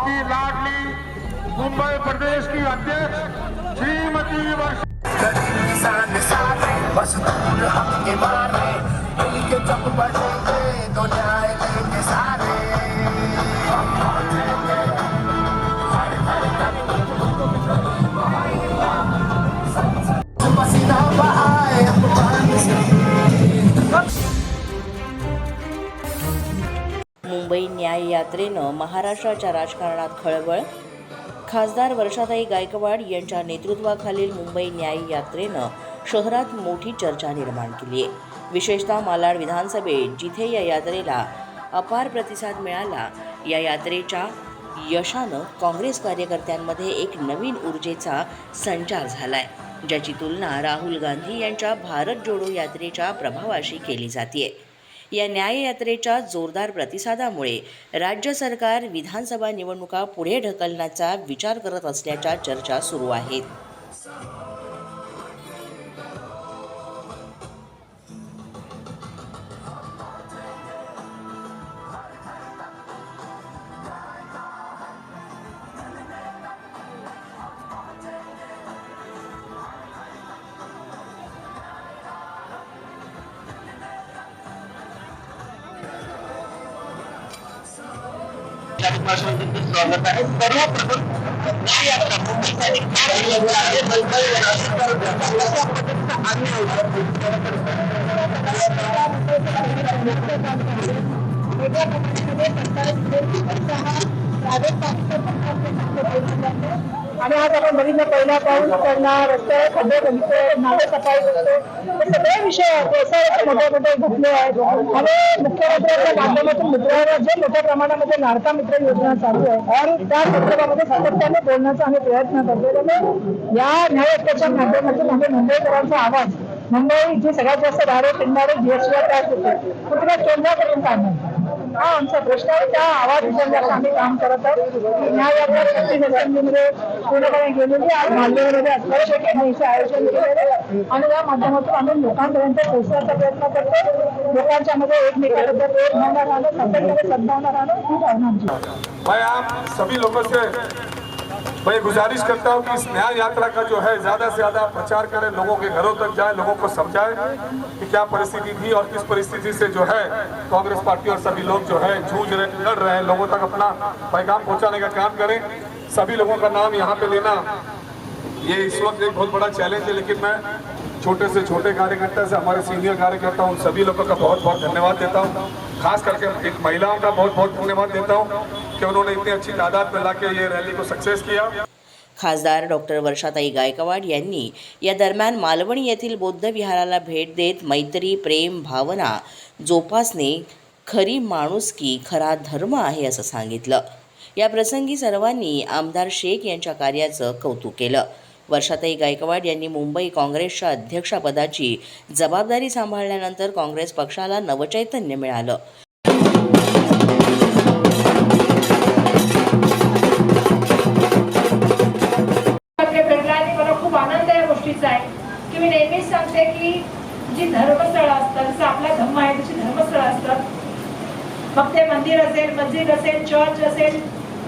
आपकी लाडली मुंबई प्रदेश की अध्यक्ष श्रीमती वर्षा यात्रेनं महाराष्ट्राच्या राजकारणात खळबळ. खासदार वर्षाताई गायकवाड यांच्या नेतृत्वाखालील मुंबई न्याय यात्रेनं शहरात मोठी चर्चा निर्माण केली आहे विशेषतः मालाड विधानसभेत जिथे या यात्रेला अपार प्रतिसाद मिळाला या यात्रेच्या यशानं काँग्रेस कार्यकर्त्यांमध्ये एक नवीन ऊर्जेचा संचार झालाय ज्याची तुलना राहुल गांधी यांच्या भारत जोडो यात्रेच्या प्रभावाशी केली जाते या न्याययात्रेच्या जोरदार प्रतिसादामुळे राज्य सरकार विधानसभा निवडणुका पुढे ढकलण्याचा विचार करत असल्याच्या चर्चा सुरू आहेत. स्वागत आहे. सर्वप्रथम न्याय आणि आज आपण बघितलं पहिला पाऊस पडणार रस्ते खड्डे बनतो नाले सफाई करतो हे सगळे विषय व्यवसायाचे मोठे मोठे घटले आहेत. आणि मुख्यमंत्र्यांच्या माध्यमातून मित्रांना जे मोठ्या प्रमाणामध्ये लाडका मित्र योजना चालू आहे आणि त्या संदर्भामध्ये सातत्याने बोलण्याचा आम्ही प्रयत्न करतो त्यामुळे या न्याययात्रेच्या माध्यमातून आम्ही मुंबईकरांचा आवाज मुंबई जी सगळ्यात जास्त दारे पिंडारे जीएसटीला त्रास होते. कुठल्या केंद्रापर्यंत आणणार? हा आमचा प्रश्न आहे. त्या आवाज उचलण्याचं आम्ही काम करत आहोत. न्याययात्रा छत्तीस असेंब्लीमध्ये पूर्णपणे गेलेली आज मालदीवमध्ये अध्यक्ष यांनी आयोजन केलेलं आहे. आणि या माध्यमातून आम्ही लोकांपर्यंत पोहोचण्याचा प्रयत्न करतो. लोकांच्या मध्ये एकमेकाबद्दल प्रेम भावना राहणं सातत्याने सद्भावना राहणं खूप भावना मैं आप सभी लोगों से मैं गुजारिश करता हूँ कि इस न्याय यात्रा का जो है, ज़्यादा से ज़्यादा प्रचार करें, लोगों के घरों तक जाए, लोगों को समझाए कि क्या परिस्थिति थी और किस परिस्थिति से जो है कांग्रेस पार्टी और सभी लोग जो है जूझ रहे, लड़ रहे हैं। लोगों तक अपना पैगाम पहुँचाने का काम करें। सभी लोगों का नाम यहाँ पे लेना, ये इस वक्त एक बहुत बड़ा चैलेंज है, लेकिन मैं छोटे से छोटे कार्यकर्ता से, हमारे सीनियर कार्यकर्ता, उन सभी लोगों का बहुत बहुत धन्यवाद देता हूँ। खास करके एक महिलाओं का बहुत बहुत धन्यवाद देता हूँ। कि उन्होंने इतनी अच्छी तादाद में लाके ये रैली को सक्सेस किया। खासदार डॉक्टर वर्षाताई गायकवाड यांनी या दरम्यान मालवणी येथील बौद्ध विहाराला भेट देत मैत्री प्रेम भावना जोपासणे खरी माणुसकी खरा धर्म आहे असं सांगितलं. या प्रसंगी सर्वांनी आमदार शेख यांच्या कार्याचं कौतुक केलं. वर्षाताई गायकवाड यांनी मुंबई काँग्रेसच्या अध्यक्षपदाची जबाबदारी सांभाळल्यानंतर काँग्रेस पक्षाला नवचैतन्य मिळालं. आनंद आहे. की मी नेहमीच सांगते की जी धर्मस्थळं असतात जसं आपला धम्म आहे तशी धर्मस्थळं असतात. मग ते मंदिर असेल मस्जिद असेल चर्च असेल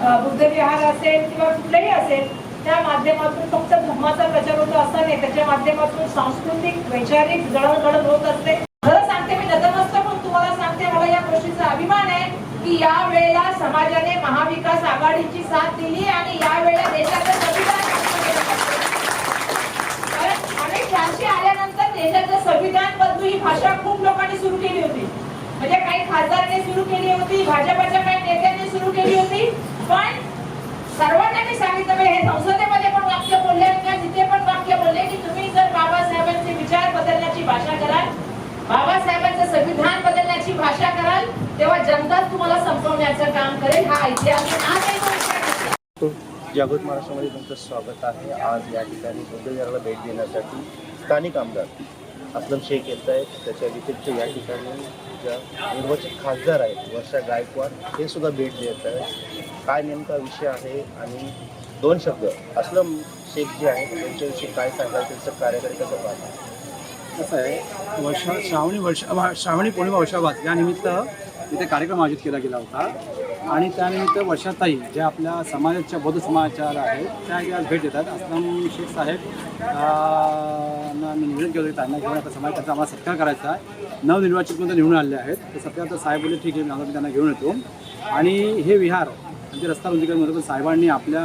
बुद्धविहार असेल किंवा कुठलंही असेल त्या माध्यमातून फक्त धर्माचा प्रचार होतो असं नाही. त्याच्या माध्यमातून सांस्कृतिक वैचारिक जळणघडण होत असते. खरं सांगते मी नतमस्तक पण तुम्हाला सांगते मला या गोष्टीचा अभिमान आहे की या वेळेला समाजाने महाविकास आघाडीची साथ दिली आणि या वेळेला देशाचं संविधान कारण आम्ही शहाऐंशी आल्यानंतर देशाचं संविधान बदलू ही भाषा खूप लोकांनी सुरू केली होती. म्हणजे काही खासदारांनी सुरू केली होती भाजपाच्या काही नेत्यांनी सुरू केली होती पण सर्वांना मी सांगितलं हे संसदेमध्ये पण वाक्य बोलले किंवा जिथे पण वाक्य बोलले की तुम्ही जर बाबासाहेबांचे विचार बदलण्याची भाषा कराल बाबासाहेबांचं संविधान बदलण्याची भाषा कराल तेव्हा जनताच तुम्हाला संपवण्याचं काम करेल. हा ऐतिहासिक आज आहे. जागृत महाराष्ट्रामध्ये तुमचं स्वागत आहे. आज या ठिकाणी उद्योजकाला भेट देण्यासाठी स्थानिक आमदार असलम शेख येत आहेत. त्याच्या व्यतिरिक्त या ठिकाणी ज्या निर्वाचित खासदार आहेत वर्षा गायकवाड हे सुद्धा भेट देत आहेत. काय नेमका विषय आहे आणि दोन शब्द. असलम शेख जे आहेत त्यांच्याविषयी काय सांगाल? त्यांचं कार्यकारी कसं पाहतात कसं आहे वर्षा श्रावणी वर्ष श्रावणी पौर्णिमा वर्षाभात यानिमित्त तिथे कार्यक्रम आयोजित केला गेला होता. आणि त्यानिमित्त वर्षाताई ज्या आपल्या समाजाच्या बौद्ध समाजाच्या आहेत त्या भेट देतात. असलम शेख साहेब मी निवेदन केलं होतं त्यांना घेऊन आता समाज त्यांचा आम्हाला सत्कार करायचा आहे. नवनिर्वाचित कोणत्या निवडून आलेले आहेत? तर सध्या आता साहेब बोलले ठीक आहे मी आता त्यांना घेऊन येतो. आणि हे विहार म्हणजे रस्ता रुंदीकरण पण साहेबांनी आपल्या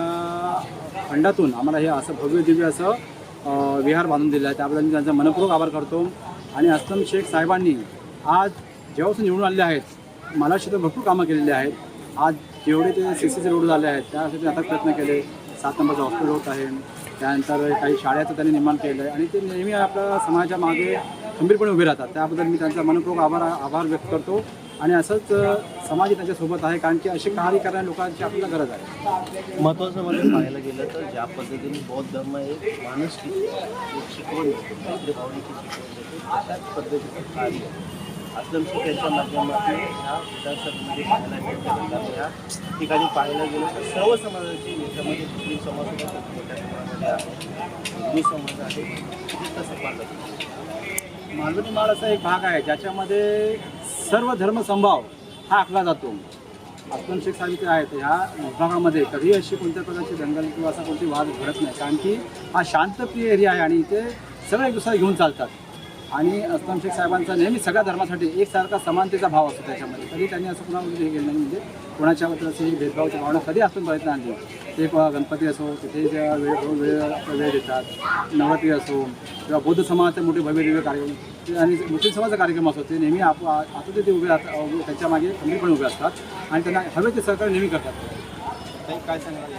फंडातून आम्हाला हे असं भव्य दिव्य असं विहार बांधून दिलं आहे. त्याबद्दल मी त्यांचा मनपूर्वक आभार करतो. आणि असलम शेख साहेबांनी आज जेव्हापासून निवडून आलेले आहेत मला तर भरपूर कामं केलेली आहेत. आज जेवढे ते सी सी रोड झाले आहेत त्यासाठी आता प्रयत्न केले. सात नंबरचं हॉस्पिटल होत आहे. त्यानंतर काही शाळेचं त्यांनी निर्माण केलं आहे आणि ते नेहमी आपल्या समाजामागे खंबीरपणे उभे राहतात. त्याबद्दल मी त्यांचा मनपूर्वक आभार आभार व्यक्त करतो. आणि असंच समाज त्यांच्यासोबत आहे कारण की असे कार्य करणाऱ्या लोकांची आपल्याला गरज आहे. महत्त्वाचं म्हणजे पाहायला गेलं तर ज्या पद्धतीने बौद्ध धर्म एक माणूस शिकवण भावनेची शिकवण त्याच पद्धतीचं कार्य. असलम शेख यांच्या माध्यमातून ह्या विधानसभेमध्ये पाहायला मिळतं तर या ठिकाणी पाहायला गेलं तर सर्व समाजाची याच्यामध्ये मुस्लिम समाज सुद्धा खूप मोठ्या प्रमाणामध्ये आहे. हिंदू समाज आहे किती तसं पाहतात मालवणी माळ असा एक भाग आहे ज्याच्यामध्ये सर्व धर्मसंभाव हा आखला जातो. अस्लम शेख साहेब इथे आहेत ह्या विभागामध्ये कधी अशी कोणत्या प्रकारची दंगल किंवा असा कोणती वाद घडत नाही. कारण की हा शांतप्रिय एरिया आहे आणि इथे सगळे दुसरा घेऊन चालतात. आणि अस्लम शेख साहेबांचा नेहमी सगळ्या धर्मासाठी एकसारखा समानतेचा भाव असतो त्याच्यामध्ये. कधी त्यांनी असं कुणामध्ये हे केलं नाही. म्हणजे कोणाच्याबद्दल असे भेदभावाची भावना कधी आजपर्यंत आणली. ते गणपती असो तिथे ज्या वेळ वेळ वेळ देतात. नवरात्री असो किंवा बौद्ध समाजाचे मोठे भव्य दिव्य कार्यक्रम. ते आणि मुस्लिम समाजाचा कार्यक्रम असतो ते नेहमी आप आता ते उभे राहतात उभे- त्यांच्या मागे खंबीरपणे उभे असतात. आणि त्यांना हवे ते सहकार्य नेहमी करतात. काही काय सांगायला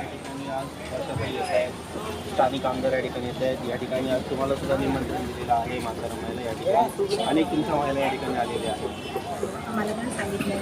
वर्षाताई येत आहेत स्थानिक आमदार या ठिकाणी येत आहेत. या ठिकाणी आज तुम्हाला सुद्धा निमंत्रण दिलेलं आहे. म्हातारा रमायला या ठिकाणी. अनेक तुमच्या महिला या ठिकाणी आलेले आहेत. मला पण सांगितलं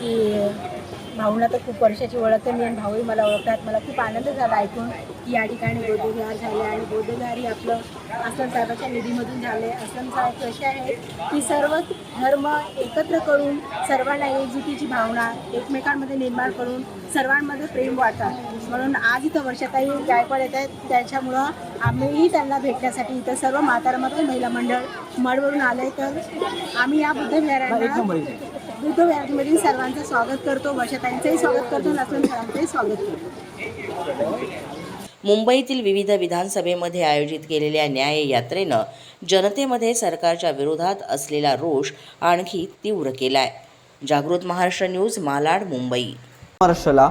की भाऊला तर खूप वर्षाची ओळख आहे. मी आणि भाऊही मला ओळखतात. मला खूप आनंद झाला ऐकून की या ठिकाणी बौद्धविहार झाले आणि बौद्धविहार ही आपलं आसन साहेबाच्या निधीमधून झाले. असलम साहेब कसे आहेत? की सर्व धर्म एकत्र करून सर्वांना एकजुटीची भावना एकमेकांमध्ये निर्माण करून सर्वांमध्ये प्रेम वाटतात म्हणून आज इथं वर्षाताई गायकवाड येत आहेत. त्याच्यामुळं आम्हीही त्यांना भेटण्यासाठी इथं सर्व म्हातारामध्ये महिला मंडळ मडवरून आले तर आम्ही या बुद्ध विहारांना बुद्ध विहारमधील सर्वांचं स्वागत करतो. वर्षाताईंचंही स्वागत करतो. नसलं सरांचंही स्वागत करतो. मुंबईतील विविध विधानसभेमध्ये आयोजित केलेल्या न्याय यात्रेनं जनतेमध्ये सरकारच्या विरोधात असलेला रोष आणखी तीव्र केलाय. जागृत महाराष्ट्र न्यूज मालाड मुंबई. महाराष्ट्राला